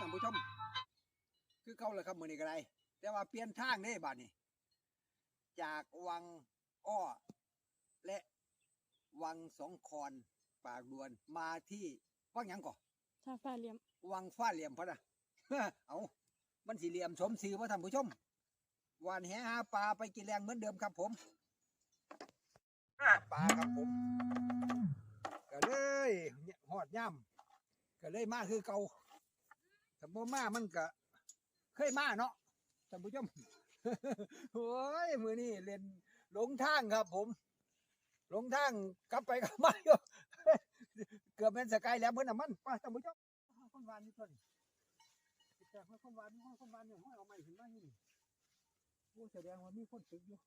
าเลยครับมื้อนี้ก็ได้แต่ว่าเปลี่ยนทางเด้บัดนี้ จากวังอ้อ และวังสองคอนปากดวนมาที่วังหยังก่อท่าฟ้าเหลี่ยมวังฟ้าเหลี่ยมพะนะ เอามันสี่เหลี่ยมสมศรีพ่ท่านผู้ชมหวานแหหาปลาไปกินแรงเหมือนเดิมครับผมปลาครับผม ก็เลยหอดย่ำก็เลยมาคือเก่า แต่บ่มามันก็เคยมาเนาะท่านผู้ชมโอ้ยมือนี้เล่นหลงทางครับ ผมหลงทางกลับไปกลับมาอยู่เกือบเป็นสกายแล้วเพื่อนน่ะมันไปท่านผู้ชมคนวานนี่ต้นแต่คนวานห้อยคนวานเนี่ยห้อยเอาไม้ขึ้นมาอยู่นี่โอ้แสดงว่ามีคนตึกอยู่